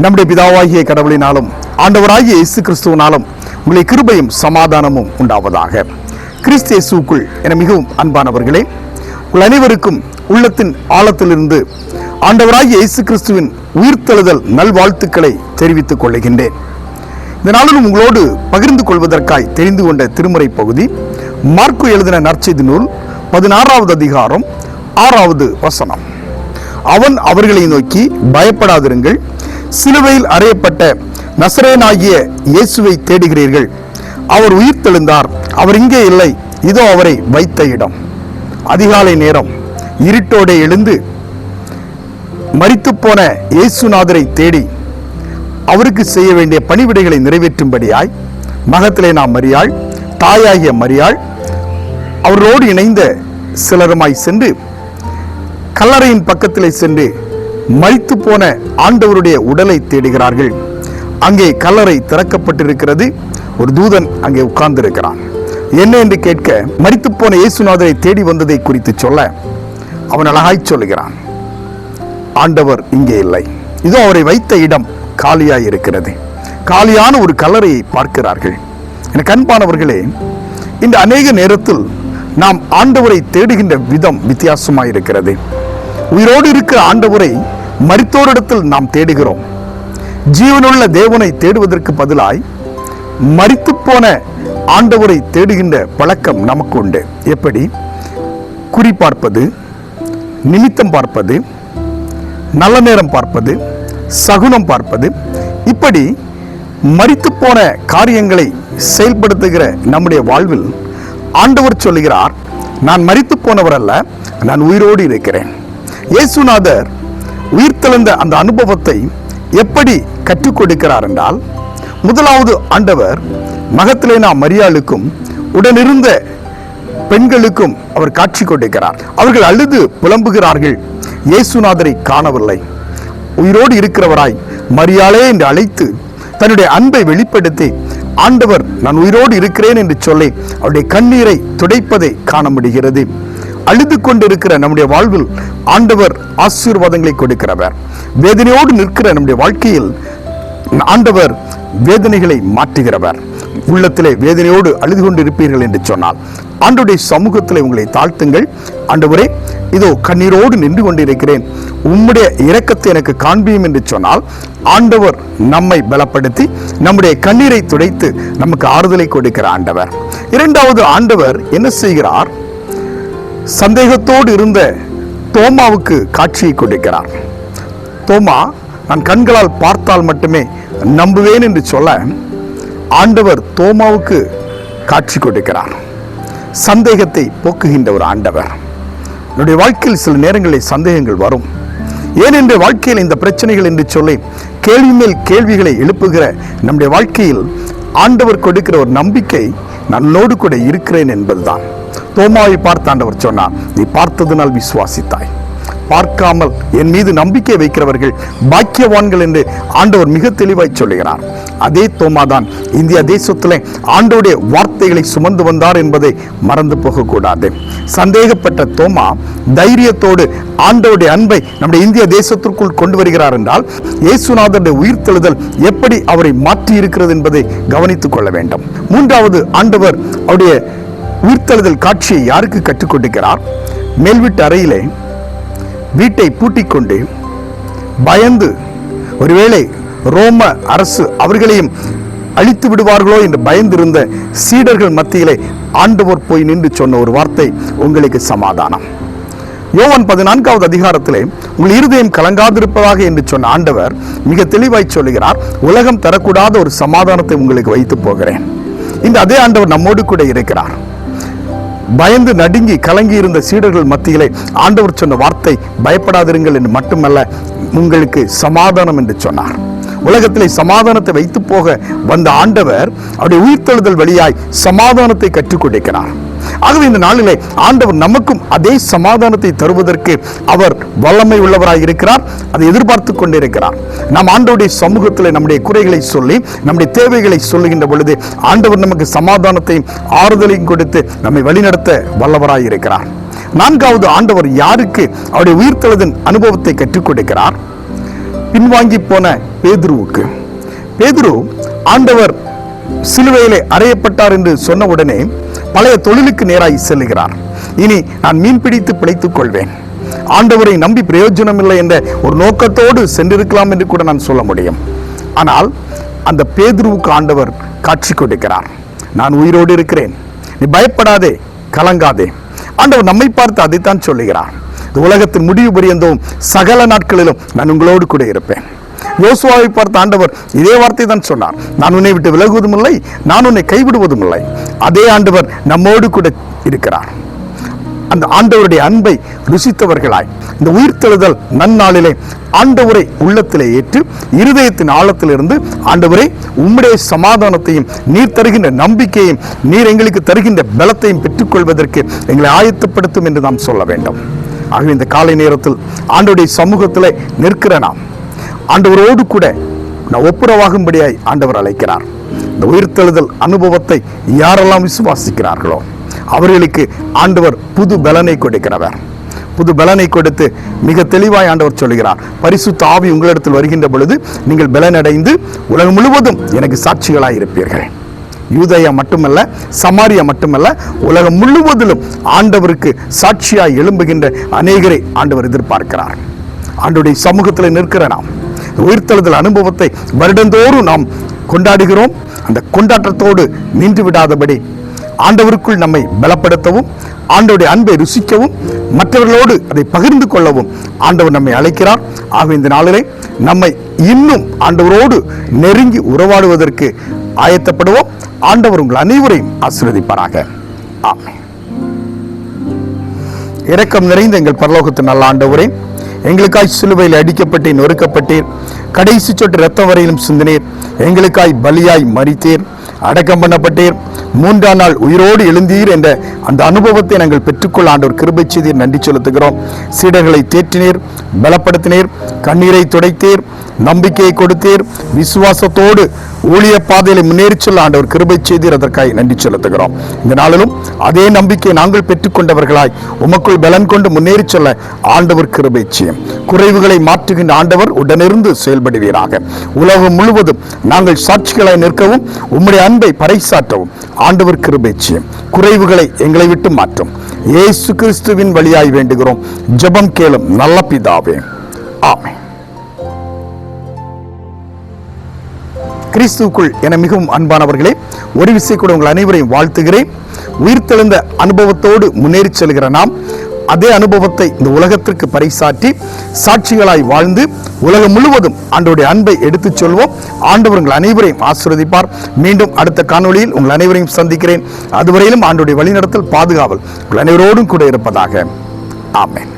நம்முடைய பிதாவாகிய கடவுளினாலும் ஆண்டவராகிய இயேசு கிறிஸ்துவனாலும் உங்களை கிருபையும் சமாதானமும் உண்டாவதாக. கிறிஸ்தேசுக்குள் என மிகவும் அன்பானவர்களே உங்கள் அனைவருக்கும் உள்ளத்தின் ஆழத்திலிருந்து ஆண்டவராகிய இயேசு கிறிஸ்துவின் உயிர்த்தெழுதல் நல்வாழ்த்துக்களை தெரிவித்துக் கொள்கின்றேன். இந்த நாளிலும் உங்களோடு பகிர்ந்து கொள்வதற்காய் தெரிந்து கொண்ட திருமுறை பகுதி மார்க்கு எழுதின நற்செய்தி நூல் பதினாறாவது அதிகாரம் ஆறாவது வசனம். அவன் அவர்களை நோக்கி பயப்படாதிருங்கள் சிலுவையில் அறையப்பட்ட நசரேனாகிய இயேசுவை தேடுகிறீர்கள். அவர் உயிர் தெழுந்தார். அவர் இங்கே இல்லை. இதோ அவரை வைத்த இடம். அதிகாலை நேரம். இருட்டோடே எழுந்து மரித்துப்போன இயேசுநாதரை தேடி அவருக்கு செய்ய வேண்டிய பணிவிடைகளை நிறைவேற்றும்படியாய் மகத்திலே நாம் மரியாள் தாயாகிய மரியாள் அவரோடு இணைந்த சிலருமாய் சென்று கல்லறையின் பக்கத்திலே சென்று மறித்து போன ஆண்டவருடைய உடலை தேடுகிறார்கள். அங்கே கல்லறை திறக்கப்பட்டிருக்கிறது. ஒரு தூதன் அங்கே உட்கார்ந்திருக்கிறான். என்ன என்று கேட்க மறித்து போன இயேசுநாதரை தேடி வந்ததை குறித்து சொல்ல. அவன் அழகாய் சொல்லுகிறான் ஆண்டவர் இங்கே இல்லை. இதோ அவரை வைத்த இடம் காலியாய் இருக்கிறது காலியான ஒரு கல்லறையை பார்க்கிறார்கள். என கண்பானவர்களே இந்த அநேக நேரத்தில் நாம் ஆண்டவரை தேடுகின்ற விதம் வித்தியாசமாய் இருக்கிறது உயிரோடு இருக்கிற ஆண்டவரை மறித்தோரிடத்தில் நாம் தேடுகிறோம். ஜீவனுள்ள தேவனை தேடுவதற்கு பதிலாய் மறித்து போன ஆண்டவரை தேடுகின்ற பழக்கம் நமக்கு உண்டு. எப்படி? குறி பார்ப்பது நிமித்தம் பார்ப்பது நல்ல நேரம் பார்ப்பது சகுனம் பார்ப்பது. இப்படி மறித்து போன காரியங்களை செயல்படுத்துகிற நம்முடைய வாழ்வில் ஆண்டவர் சொல்லுகிறார் நான் மறித்து போனவர் அல்ல நான் உயிரோடு இருக்கிறேன். இயேசுநாதர் உயிர்த்தெழுந்த அந்த அனுபவத்தை எப்படி கற்றுக் கொடுக்கிறார் என்றால் முதலாவது ஆண்டவர் மகத்திலேனா மரியாளுக்கும் உடனிருந்த பெண்களுக்கும் அவர் காட்சி கொடுக்கிறார். அவர்கள் அழுது புலம்புகிறார்கள். இயேசுநாதரை காணவில்லை. உயிரோடு இருக்கிறவராய் மரியாளே என்று அழைத்து தன்னுடைய அன்பை வெளிப்படுத்தி ஆண்டவர் நான் உயிரோடு இருக்கிறேன் என்று சொல்லி அவருடைய கண்ணீரை துடைப்பதை காண முடிகிறது. அழுது கொண்டிருக்கிற நம்முடைய வாழ்வில் ஆண்டவர் ஆசீர்வாதங்களை கொடுக்கிறவர். வேதனையோடு நிற்கிற நம்முடைய வாழ்க்கையில் ஆண்டவர் வேதனைகளை மாற்றுகிறவர். உள்ளத்திலே வேதனையோடு அழுது கொண்டு இருப்பீர்கள் என்று சொன்னால் ஆண்டுடைய சமூகத்தில் உங்களை தாழ்த்துங்கள். ஆண்டவரே இதோ கண்ணீரோடு நின்று கொண்டிருக்கிறேன். உம்முடைய இரக்கத்தை எனக்கு காண்பியும் என்று சொன்னால் ஆண்டவர் நம்மை பலப்படுத்தி நம்முடைய கண்ணீரை துடைத்து நமக்கு ஆறுதலை கொடுக்கிற ஆண்டவர். இரண்டாவது ஆண்டவர் என்ன செய்கிறார்? சந்தேகத்தோடு இருந்த தோமாவுக்கு காட்சியை கொடுக்கிறார். தோமா நான் கண்களால் பார்த்தால் மட்டுமே நம்புவேன் என்று சொல்ல ஆண்டவர் தோமாவுக்கு காட்சி கொடுக்கிறார். சந்தேகத்தை போக்குகின்ற ஒரு ஆண்டவர். என்னுடைய வாழ்க்கையில் சில நேரங்களில் சந்தேகங்கள் வரும். ஏன் என்ற வாழ்க்கையில் இந்த பிரச்சனைகள் என்று சொல்லி கேள்வி மேல் கேள்விகளை எழுப்புகிற நம்முடைய வாழ்க்கையில் ஆண்டவர் கொடுக்கிற ஒரு நம்பிக்கை நன்னோடு கூட இருக்கிறேன் என்பதுதான். தோமாவை பார்த்து ஆண்டவர் சொன்னார் நீ பார்த்ததினால் விசுவாசித்தாய். பார்க்காமல் என் மீது நம்பிக்கை வைக்கிறவர்கள் பாக்கியவான்கள் என்று ஆண்டவர் மிக தெளிவாய் சொல்லுகிறார். அதே தோமாதான் இந்திய தேசத்தில் ஆண்டோடைய வார்த்தைகளை சுமந்து வந்தார் என்பதை மறந்து போகக்கூடாது. சந்தேகப்பட்ட தோமா தைரியத்தோடு ஆண்டோடைய அன்பை நம்முடைய இந்திய தேசத்திற்குள் கொண்டு வருகிறார் என்றால் இயேசுநாதருடைய உயிர்த்தெழுதல் எப்படி அவரை மாற்றி இருக்கிறது என்பதை கவனித்துக் கொள்ள வேண்டும். மூன்றாவது ஆண்டவர் அவருடைய உயிர்த்தெழுதல் காட்சியை யாருக்கு கற்றுக் கொடுக்கிறார்? அறையிலே வீட்டை பூட்டிக் கொண்டு பயந்து ஒருவேளை ரோம அரசு அவர்களையும் அழித்து விடுவார்களோ என்று பயந்திருந்த சீடர்கள் மத்தியிலே ஆண்டவர் போய் நின்று சொன்ன ஒரு வார்த்தை உங்களுக்கு சமாதானம். யோவன் பதினான்காவது அதிகாரத்திலே உங்கள் இருதயம் கலங்காதிருப்பதாக என்று சொன்ன ஆண்டவர் மிக தெளிவாய் சொல்லுகிறார். உலகம் தரக்கூடாத ஒரு சமாதானத்தை உங்களுக்கு வைத்து போகிறேன். இந்த அதே ஆண்டவர் நம்மோடு கூட இருக்கிறார். பயந்து நடுங்கி கலங்கி இருந்த சீடர்கள் மத்தியிலே ஆண்டவர் சொன்ன வார்த்தை பயப்படாதிருங்கள் என்று மட்டுமல்ல உங்களுக்கு சமாதானம் என்று சொன்னார். உலகத்திலே சமாதானத்தை வைத்து போக வந்த ஆண்டவர் அவருடைய உயிர்த்தெழுதல் வழியாய் சமாதானத்தை கற்றுக் கொடுக்கிறார். ஆகவே இந்த நாளிலே ஆண்டவர் நமக்கும் அதே சமாதானத்தை தருவதற்கு அவர் வல்லமை உள்ளவராக இருக்கிறார். அதை எதிர்பார்த்து கொண்டிருக்கிறார். நாம் ஆண்டவருடைய சமூகத்தில் நம்முடைய குறைகளை சொல்லி நம்முடைய தேவைகளை சொல்லுகின்ற பொழுது ஆண்டவர் நமக்கு சமாதானத்தையும் ஆறுதலையும் கொடுத்து நம்மை வழிநடத்த வல்லவராக இருக்கிறார். நான்காவது ஆண்டவர் யாருக்கு அவருடைய உயிர்த்தெழுதன் அனுபவத்தை கற்றுக் கொடுக்கிறார்? பின்வாங்கி போன பேதுருவுக்கு. பேதுரு ஆண்டவர் சிலுவையிலே அறையப்பட்டார் என்று சொன்ன உடனே பழைய தொழிலுக்கு நேராய் செல்லுகிறார். இனி நான் மீன் பிடித்து பிழைத்துக் கொள்வேன். ஆண்டவரை நம்பி பிரயோஜனம் இல்லை என்ற ஒரு நோக்கத்தோடு சென்றிருக்கலாம் என்று கூட நான் சொல்ல முடியும். ஆனால் அந்த பேதுருவுக்கு ஆண்டவர் காட்சி கொடுக்கிறார். நான் உயிரோடு இருக்கிறேன். நீ பயப்படாதே கலங்காதே. ஆண்டவர் நம்மை பார்த்து அதைத்தான் சொல்லுகிறார். இந்த உலகத்தின் முடிவு பரியந்தவும் சகல நாட்களிலும் நான் உங்களோடு கூட இருப்பேன். யோசுவாவை பார்த்த ஆண்டவர் இதே வார்த்தை தான் சொன்னார். நான் உன்னை விட்டு விலகுவதும் இல்லை நான் உன்னை கைவிடுவதும் இல்லை. அதே ஆண்டவர் நம்மோடு கூட இருக்கிறார். அந்த ஆண்டவருடைய அன்பை ருசித்தவர்களாய் இந்த உயிர்த்தெழுதல் நன்னாளிலே ஆண்டவரை உள்ளத்திலே ஏற்று இருதயத்தின் ஆழத்திலிருந்து ஆண்டவரே உம்முடைய சமாதானத்தையும் நீர் தருகின்ற நம்பிக்கையும் நீர் எங்களுக்கு தருகின்ற பலத்தையும் பெற்றுக்கொள்வதற்கு எங்களை ஆயத்தப்படுத்தும் என்று நாம் சொல்ல வேண்டும். ஆகவே இந்த காலை நேரத்தில் ஆண்டவருடைய சமூகத்திலே நிற்கிற நாம் ஆண்டவரோடு கூட நான் ஒப்புரவாகும்படியாய் ஆண்டவர் அழைக்கிறார். இந்த உயிர்த்தெழுதல் அனுபவத்தை யாரெல்லாம் விசுவாசிக்கிறார்களோ அவர்களுக்கு ஆண்டவர் புது பலனை கொடுக்கிறவர். புது பலனை கொடுத்து மிக தெளிவாய் ஆண்டவர் சொல்கிறார். பரிசுத்த ஆவி உங்களிடத்தில் வருகின்ற பொழுது நீங்கள் பலனடைந்து உலகம் முழுவதும் எனக்கு சாட்சிகளாக இருப்பீர்கள். யூதயா மட்டுமல்ல சமாரியா மட்டுமல்ல உலகம் முழுவதிலும் ஆண்டவருக்கு சாட்சியாய் எழும்புகின்ற அநேகரை ஆண்டவர் எதிர்பார்க்கிறார். ஆண்டுடைய சமூகத்தில் நிற்கிற நாம் உயிர்த்தெழுதல் அனுபவத்தை வருடந்தோறும் நாம் கொண்டாடுகிறோம். அந்த கொண்டாட்டத்தோடு நின்று விடாதபடி ஆண்டவருக்குள் நம்மை பலப்படுத்தவும் ஆண்டவருடைய அன்பை ருசிக்கவும் மற்றவர்களோடு அதை பகிர்ந்து கொள்ளவும் ஆண்டவர் நம்மை அழைக்கிறார். ஆக இந்த நாளிலே நம்மை இன்னும் ஆண்டவரோடு நெருங்கி உறவாடுவதற்கு ஆயத்தப்படுவோம். ஆண்டவர் உங்கள் அனைவரையும் ஆசீர்வதிப்பாராக. ஆமென். இரக்கம் நிறைந்த எங்கள் பரலோகத்தின் நல்ல ஆண்டவரே எங்களுக்காய் சிலுவையில் அடிக்கப்பட்டீர் நொறுக்கப்பட்டீர். கடைசி சொட்டு ரத்தம் வரையிலும் சிந்தினீர். எங்களுக்காய் பலியாய் மறித்தீர் அடக்கம் பண்ணப்பட்டீர். மூன்றாம் நாள் உயிரோடு எழுந்தீர் என்ற அந்த அனுபவத்தை நாங்கள் பெற்றுக்கொள்ள ஆண்டவர் கிருபை செய்தீர். நன்றி செலுத்துகிறோம். சீடர்களை தேற்றினீர் பலப்படுத்தினீர். கண்ணீரை துடைத்தீர். நம்பிக்கையை கொடுத்தீர். விசுவாசத்தோடு ஊழிய பாதையில் முன்னேறி செல்ல ஆண்டவர் கிருபை செய்தீர் அதற்காக நன்றி செலுத்துகிறோம். இந்த நாளிலும் அதே நம்பிக்கையை நாங்கள் பெற்றுக்கொண்டவர்களாய் உமக்குள் பலன் கொண்டு முன்னேறி செல்ல ஆண்டவர் கிருபை செய்யும். குறைவுகளை மாற்றுகின்ற ஆண்டவர் உடனிருந்து செயல்படுவீராக. உலகம் முழுவதும் நாங்கள் சாட்சிகளாய் நிற்கவும் உம்முடைய அன்பை பறைசாற்றவும் ஆண்டவர் கிருபை செய்யும். குறைவுகளை எங்களை விட்டு மாற்றும். இயேசு கிறிஸ்துவின் வழியாய் வேண்டுகிறோம். ஜெபம் கேளும் நல்ல பிதாவே. ஆமே கிறிஸ்துவுக்குள் என மிகவும் அன்பானவர்களே ஒரு விசை கூட உங்கள் அனைவரையும் வாழ்த்துகிறேன். உயிர்த்தெழுந்த அனுபவத்தோடு முன்னேறி செல்கிற நாம் அதே அனுபவத்தை இந்த உலகத்திற்கு பறைசாற்றி சாட்சிகளாய் வாழ்ந்து உலகம் முழுவதும் ஆண்டோடைய அன்பை எடுத்துச் சொல்வோம். ஆண்டவர் உங்கள் அனைவரையும் ஆசீர்வதிப்பார். மீண்டும் அடுத்த காணொளியில் உங்கள் அனைவரையும் சந்திக்கிறேன். அதுவரையிலும் ஆண்டோடைய வழிநடத்தல் பாதுகாவல் உங்கள் அனைவரோடும் கூட இருப்பதாக. ஆமேன்.